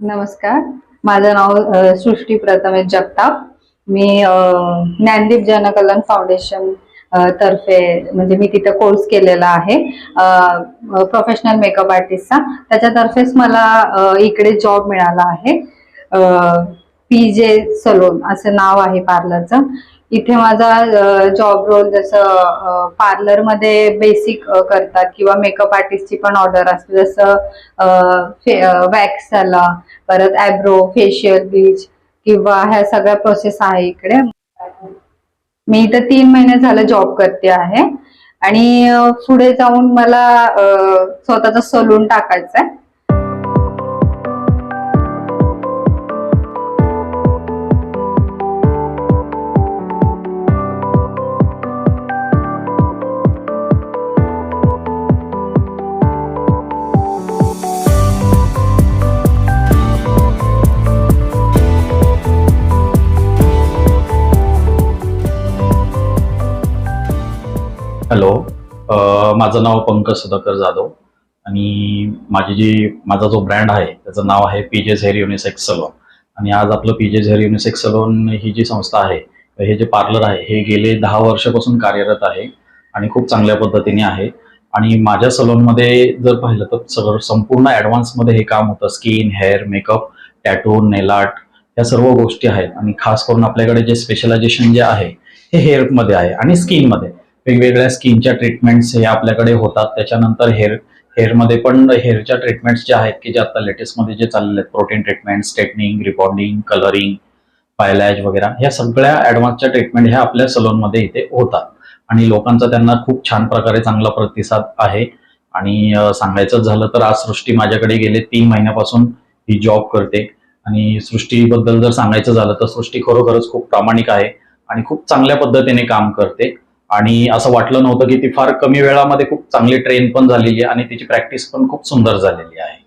नमस्कार. माझं नाव सृष्टी प्रथमेश जगताप. मी ज्ञानदीप जनकल्याण फाउंडेशन तर्फे म्हणजे मी तिथं कोर्स केलेला आहे. प्रोफेशनल मेकअप आर्टिस्टचा त्याच्यातर्फेच मला इकडे जॉब मिळाला आहे. पी जे सलोन असं नाव आहे पार्लरचं इथे माझा जॉब रोल जसं पार्लरमध्ये बेसिक करतात किंवा मेकअप आर्टिस्टची पण ऑर्डर असते. जसं वॅक्स झाला परत ॲब्रो फेशियल ब्लीच किंवा ह्या सगळ्या प्रोसेस आहे इकडे. मी इथं तीन महिने झालं जॉब करते आहे. आणि पुढे जाऊन मला स्वतःचा सलून टाकायचा आहे हॅलो. माझं नाव पंकज सुधाकर जाधव आणि माझी जी माझा जो ब्रँड आहे त्याचं नाव आहे पी जे झेर युनिसेक्स सलोन आणि आज आपलं पी जे झेर युनिसेक्स सलोन ही जी संस्था आहे हे जे पार्लर आहे हे गेले दहा वर्षापासून कार्यरत आहे आणि खूप चांगल्या पद्धतीने आहे. आणि माझ्या सलोनमध्ये जर पाहिलं तर सगळं संपूर्ण ॲडव्हान्समध्ये हे काम होतं. Skin hair makeup tattoo nail art या सर्व गोष्टी आहेत. आणि खास करून आपल्याकडे जे स्पेशलायझेशन जे आहे हे हेअरमध्ये आहे आणि स्किनमध्ये वेगवेगळ्या स्किनच्या ट्रीटमेंट्स हे आपल्याकडे होतात. त्याच्यानंतर हेअर हेअरमध्ये पण हेअरच्या ट्रीटमेंट्स ज्या आहेत की जे आता लेटेस्टमध्ये जे चाललेले आहेत protein treatment straightening rebonding colouring balayage वगैरे ह्या सगळ्या ॲडव्हान्सच्या ट्रीटमेंट ह्या आपल्या सलोनमध्ये इथे होतात. आणि लोकांचा त्यांना खूप छान प्रकारे चांगला प्रतिसाद आहे. आणि सांगायचं झालं तर आज सृष्टी माझ्याकडे गेले तीन महिन्यापासून ही जॉब करते. आणि सृष्टीबद्दल जर सांगायचं झालं तर सृष्टी खरोखरच खूप प्रामाणिक आहे आणि खूप चांगल्या पद्धतीने काम करते. आणि असं वाटलं नव्हतं की ती फार कमी वेळामध्ये खूप चांगली ट्रेन पण झालेली आहे आणि तिची प्रॅक्टिस पण खूप सुंदर झालेली आहे.